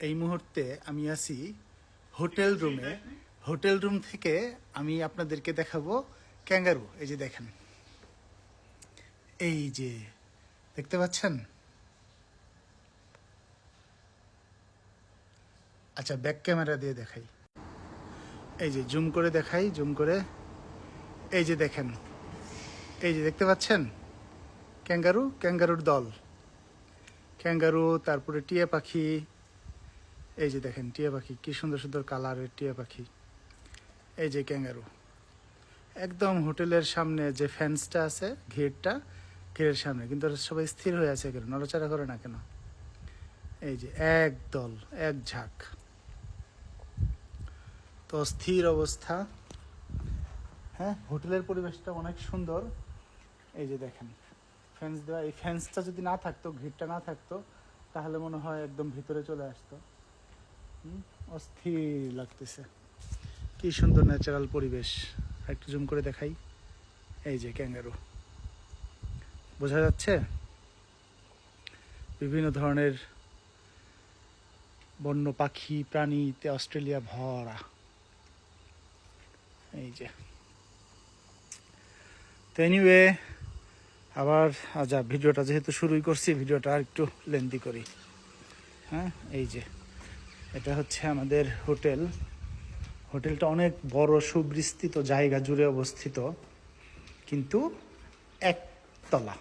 এই মুহূর্তে আমি আছি হোটেল রুমে। হোটেল রুম থেকে আমি আপনাদেরকে দেখাবো ক্যাঙ্গারু। এই যে দেখেন। এই যে, দেখতে পাচ্ছেন? আচ্ছা ব্যাক ক্যামেরা দিয়ে দেখাই। এই যে জুম করে দেখাই জুম করে। এই যে দেখেন। এই যে, দেখতে পাচ্ছেন? ক্যাঙ্গারু, ক্যাঙ্গারুর দল। ক্যাঙ্গারু, তারপরে টিয়া পাখি এই যে দেখেন, টিয়া পাখি, কি সুন্দর সুন্দর কালারের টিয়া পাখি। এই যে ক্যাঙ্গারু একদম হোটেলের সামনে যে ফ্যান্সটা আছে, ঘেরটা, ঘেরের সামনে। কিন্তু সবাই স্থির হয়ে আছে কেন? নড়াচড়া করে না কেন? এই যে এক দল, এক ঝাঁক। তো স্থির অবস্থা। হ্যাঁ হোটেলের পরিবেশটা অনেক সুন্দর। এই যে দেখেন ফ্যান্স দেওয়া, এই ফ্যান্সটা যদি না থাকতো, ঘিরটা না থাকতো, তাহলে মনে হয় একদম ভিতরে চলে আসতো। অস্থির লাগতেছে। কি সুন্দর ন্যাচারাল পরিবেশ। একটু জুম করে দেখাই। এই যে ক্যাঙ্গারু বোঝা যাচ্ছে? বিভিন্ন ধরনের বন্য পাখি, প্রাণীতে অস্ট্রেলিয়া ভরা। এই যে। তো এনিওয়ে আবার যা ভিডিওটা যেহেতু শুরুই করছি, ভিডিওটা আর একটু লেন্দি করি। হ্যাঁ এই যে। এটা হচ্ছে আমাদের হোটেল। হোটেলটা অনেক বড়, সুবিস্তৃত জায়গা জুড়ে অবস্থিত। কিন্তু একতলা।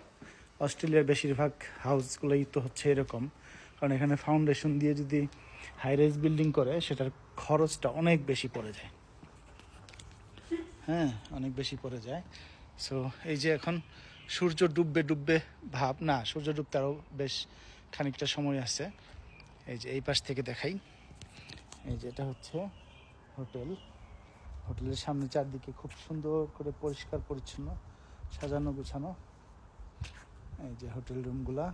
অস্ট্রেলিয়ার বেশিরভাগ হাউসগুলোই তো হচ্ছে এরকম। কারণ এখানে ফাউন্ডেশন দিয়ে যদি হাই রাইজ বিল্ডিং করে, সেটার খরচটা অনেক বেশি পড়ে যায়। হ্যাঁ অনেক বেশি পড়ে যায়। সো এই যে এখন সূর্য ডুববে ডুববে ভাব, না, সূর্য ডুবতে আরও বেশ খানিকটা সময় আছে। এই যে এই পাশ থেকে দেখাই। এই যে এটা হচ্ছে হোটেল। হোটেলের সামনে চারদিকে খুব সুন্দর করে পরিষ্কার, পরিচ্ছন্ন, সাজানো, গুছানো। এই যে হোটেল রুমগুলা।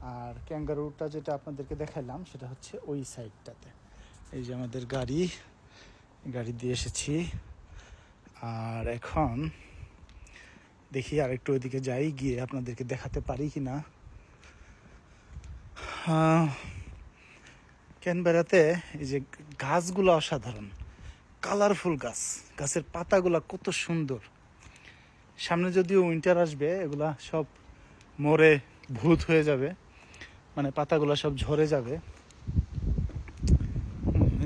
আর ক্যাঙ্গারুটা যেটা আপনাদেরকে দেখাইলাম, সেটা হচ্ছে ওই সাইডটাতে। এই যে আমাদের গাড়ি গাড়ি দিয়ে এসেছি। আর এখন দেখি আর একটু ওইদিকে যাই, গিয়ে আপনাদেরকে দেখাতে পারি কি না ক্যানবেরাতে এই যে গাছগুলো অসাধারণ, কালারফুল গাছ, গাছের পাতাগুলো কত সুন্দর। সামনে যদিও উইন্টার আসবে, এগুলা সব মরে ভূত হয়ে যাবে মানে পাতাগুলো সব ঝরে যাবে।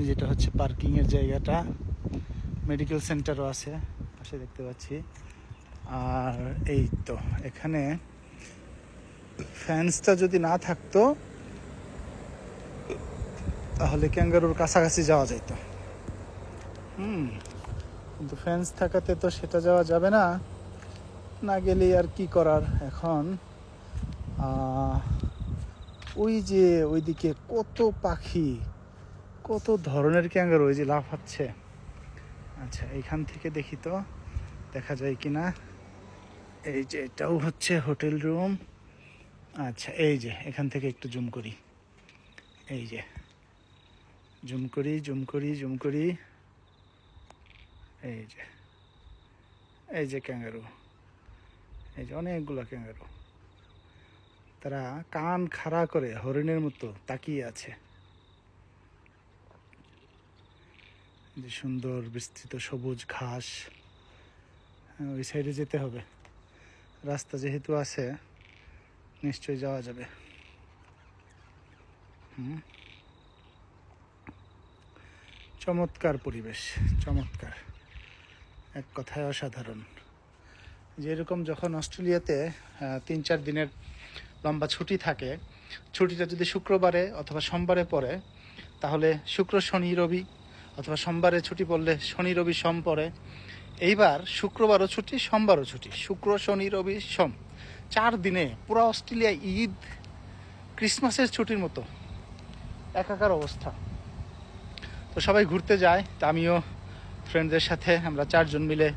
যেটা হচ্ছে পার্কিং এর জায়গাটা, মেডিকেল সেন্টারও আছে, পাশে দেখতে পাচ্ছি। আর এই তো, এখানে ফ্যান্সটা যদি না থাকতো তাহলে ক্যাঙ্গারুর কাছাকাছি যাওয়া যাইতো। হুম, কিন্তু ফ্যান্স থাকাতে তো সেটা যাওয়া যাবে না। না গেলে আর কি করার এখন? ওই যে ওইদিকে কত পাখি, কত ধরনের ক্যাঙ্গারু ওই যে লাফাচ্ছে। আচ্ছা এইখান থেকে দেখি তো, দেখা যায় কি না এই যে এটাও হচ্ছে হোটেল রুম। আচ্ছা এই যে, এখান থেকে একটু জুম করি। এই যে জুম করি জুম করি জুম করি। এই যে এই যে ক্যাঙ্গারু। এই যে অনেকগুলো ক্যাঙ্গারু। তারা কান খাড়া করে হরিণের মতো তাকিয়ে আছে। যে সুন্দর বিস্তৃত সবুজ ঘাস। হ্যাঁ, ওই সাইডে যেতে হবে। রাস্তা যেহেতু আছে নিশ্চয়ই যাওয়া যাবে। হুম? চমৎকার পরিবেশ, চমৎকার। এক কথায় অসাধারণ। যেরকম যখন অস্ট্রেলিয়াতে তিন চার দিনের লম্বা ছুটি থাকে, ছুটিটা যদি শুক্রবারে অথবা সোমবারে পড়ে, তাহলে শুক্র, শনি, রবি অথবা সোমবারে ছুটি পড়লে শনি, রবি, সোম পড়ে। এইবার শুক্রবারও ছুটি, সোমবারও ছুটি। শুক্র, শনি, রবি, সোম। চার দিনে পুরো অস্ট্রেলিয়া ঈদ, ক্রিসমাসের ছুটির মতো। একাকার অবস্থা। তো সবাই ঘুরতে যায় তা আমিও ফ্রেন্ডদের সাথে আমরা চারজন মিলে